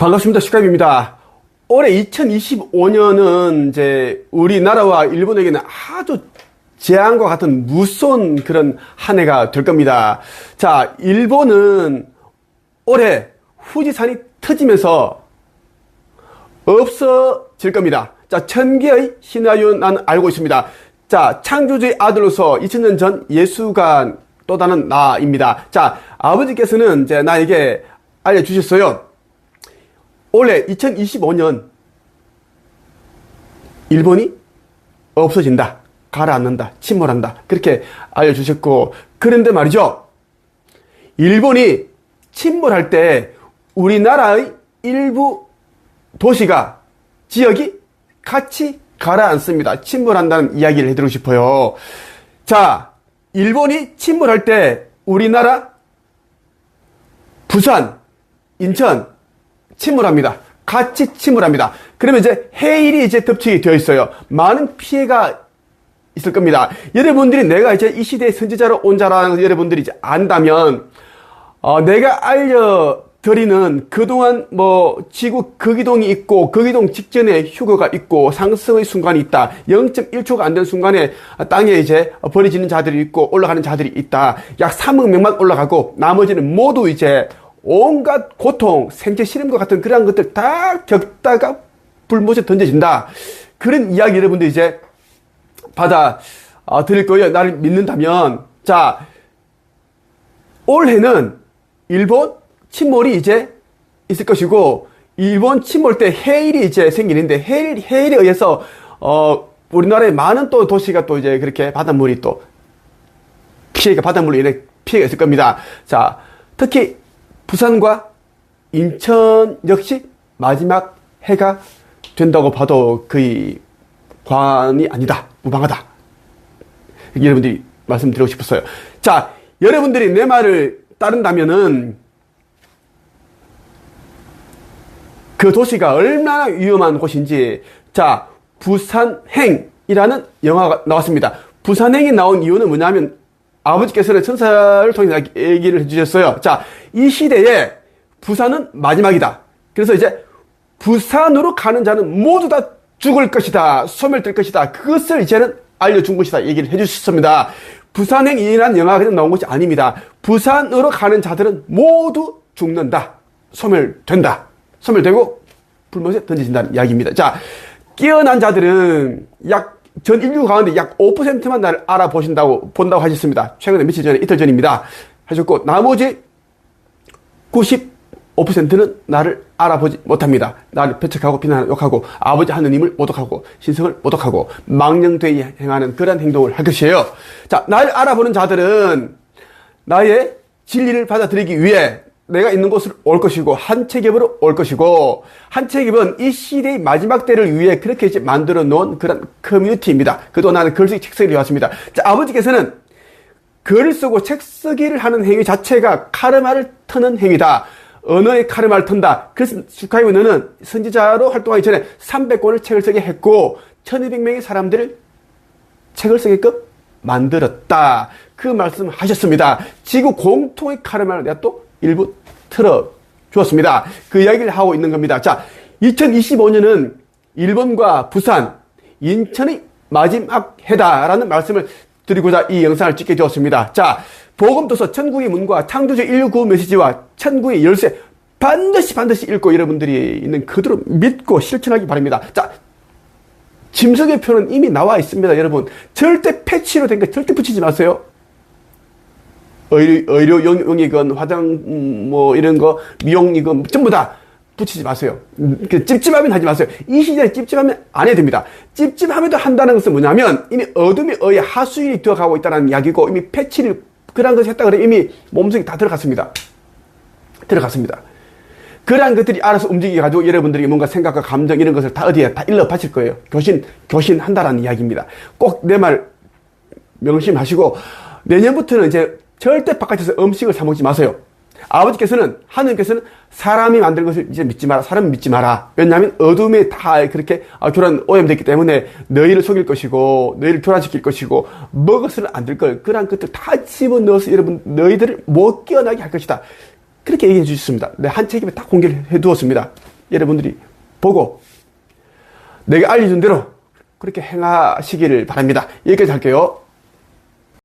반갑습니다. 슈카입니다. 올해 2025년은 이제 우리나라와 일본에게는 아주 재앙과 같은 무서운 그런 한 해가 될 겁니다. 자, 일본은 올해 후지산이 터지면서 없어질 겁니다. 자, 천개의 시나리오 나는 알고 있습니다. 자, 창조주의 아들로서 2000년 전 예수가 또 다른 나입니다. 자, 아버지께서는 이제 나에게 알려주셨어요. 올해 2025년 일본이 없어진다. 가라앉는다. 침몰한다. 그렇게 알려주셨고, 그런데 말이죠. 일본이 침몰할 때 우리나라의 일부 도시가, 지역이 같이 가라앉습니다. 침몰한다는 이야기를 해드리고 싶어요. 자, 일본이 침몰할 때 우리나라 부산, 인천, 침몰합니다. 같이 침몰합니다. 그러면 이제 해일이 이제 덮치게 되어 있어요. 많은 피해가 있을 겁니다. 여러분들이 내가 이제 이 시대의 선지자로 온 자라는 걸 여러분들이 이제 안다면, 어, 내가 알려드리는 그동안 뭐 지구 극이동이 있고 극이동 직전에 휴거가 있고 상승의 순간이 있다. 0.1초가 안 된 순간에 땅에 이제 버려지는 자들이 있고 올라가는 자들이 있다. 약 3억 명만 올라가고 나머지는 모두 이제 온갖 고통, 생체 실험과 같은 그러한 것들 다 겪다가 불못에 던져진다. 그런 이야기 여러분들 이제 받아 어, 드릴 거예요. 나를 믿는다면. 자, 올해는 일본 침몰이 이제 있을 것이고, 일본 침몰 때 해일이 이제 생기는데, 해일, 해일에 의해서, 어, 우리나라의 많은 또 도시가 또 이제 그렇게 바닷물이 또 피해가, 바닷물로 인해 피해가 있을 겁니다. 자, 특히 부산과 인천 역시 마지막 해가 된다고 봐도 거의 관이 아니다. 무방하다. 여러분들이 말씀드리고 싶었어요. 자, 여러분들이 내 말을 따른다면은 그 도시가 얼마나 위험한 곳인지 자, 부산행이라는 영화가 나왔습니다. 부산행이 나온 이유는 뭐냐면 아버지께서는 천사를 통해 얘기를 해주셨어요. 자, 이 시대에 부산은 마지막이다. 그래서 이제 부산으로 가는 자는 모두 다 죽을 것이다. 소멸될 것이다. 그것을 이제는 알려준 것이다. 얘기를 해주셨습니다. 부산행이라는 영화가 그냥 나온 것이 아닙니다. 부산으로 가는 자들은 모두 죽는다. 소멸된다. 소멸되고 불못에 던져진다는 이야기입니다. 자, 깨어난 자들은 약 전 인류 가운데 약 5%만 나를 알아보신다고 본다고 하셨습니다. 최근에 며칠 전에 이틀 전입니다. 하셨고 나머지 95%는 나를 알아보지 못합니다. 나를 배척하고 비난하고 욕하고 아버지 하느님을 모독하고 신성을 모독하고 망령되이 행하는 그런 행동을 할 것이에요. 자, 나를 알아보는 자들은 나의 진리를 받아들이기 위해 내가 있는 곳을 올 것이고 한체기업으로 올 것이고 한체기업은 이 시대의 마지막 때를 위해 그렇게 이제 만들어 놓은 그런 커뮤니티입니다. 그동안 나는 글쓰기 책쓰기를 해왔습니다. 자, 아버지께서는 글을 쓰고 책쓰기를 하는 행위 자체가 카르마를 트는 행위다. 언어의 카르마를 턴다. 그래서 슈카이브 너는 선지자로 활동하기 전에 300권을 책을 쓰게 했고 1200명의 사람들을 책을 쓰게끔 만들었다. 그 말씀 하셨습니다. 지구 공통의 카르마를 내가 또 일부 틀어 주었습니다. 그 이야기를 하고 있는 겁니다. 자, 2025년은 일본과 부산, 인천의 마지막 해다라는 말씀을 드리고자 이 영상을 찍게 되었습니다. 자, 복음도서 천국의 문과 창조주 인류 구호 메시지와 천국의 열쇠 반드시 반드시 읽고 여러분들이 있는 그대로 믿고 실천하기 바랍니다. 자, 짐승의 표는 이미 나와 있습니다, 여러분. 절대 패치로 된 거 절대 붙이지 마세요. 의료, 의료용이건 화장 음, 뭐 이런 거 미용이건 전부 다 붙이지 마세요. 음, 그 찝찝하면 하지 마세요. 이 시대에 찝찝하면 안 해야 됩니다. 찝찝함에도 한다는 것은 뭐냐면 이미 어둠에 의해 하수인이 들어가고 있다는 이야기고 이미 패치를 그런 것을 했다 그래 이미 몸속에 다 들어갔습니다. 들어갔습니다. 그러한 것들이 알아서 움직여가지고 여러분들이 뭔가 생각과 감정 이런 것을 다 어디에 다 일러 바칠 거예요. 교신, 교신한다라는 이야기입니다. 꼭 내 말 명심하시고 내년부터는 이제 절대 바깥에서 음식을 사 먹지 마세요. 아버지께서는 하느님께서는 사람이 만든 것을 이제 믿지 마라. 사람 믿지 마라. 왜냐하면 어둠에 다 그렇게 교란 오염됐기 때문에 너희를 속일 것이고 너희를 교란시킬 것이고 먹어서는 안될 걸. 그러한 것들 다 집어넣어서 여러분 너희들을 못 깨어나게 할 것이다. 그렇게 얘기해 주셨습니다. 네, 한 책임에 딱 공개를 해 두었습니다. 여러분들이 보고 내가 알려준 대로 그렇게 행하시기를 바랍니다. 여기까지 할게요.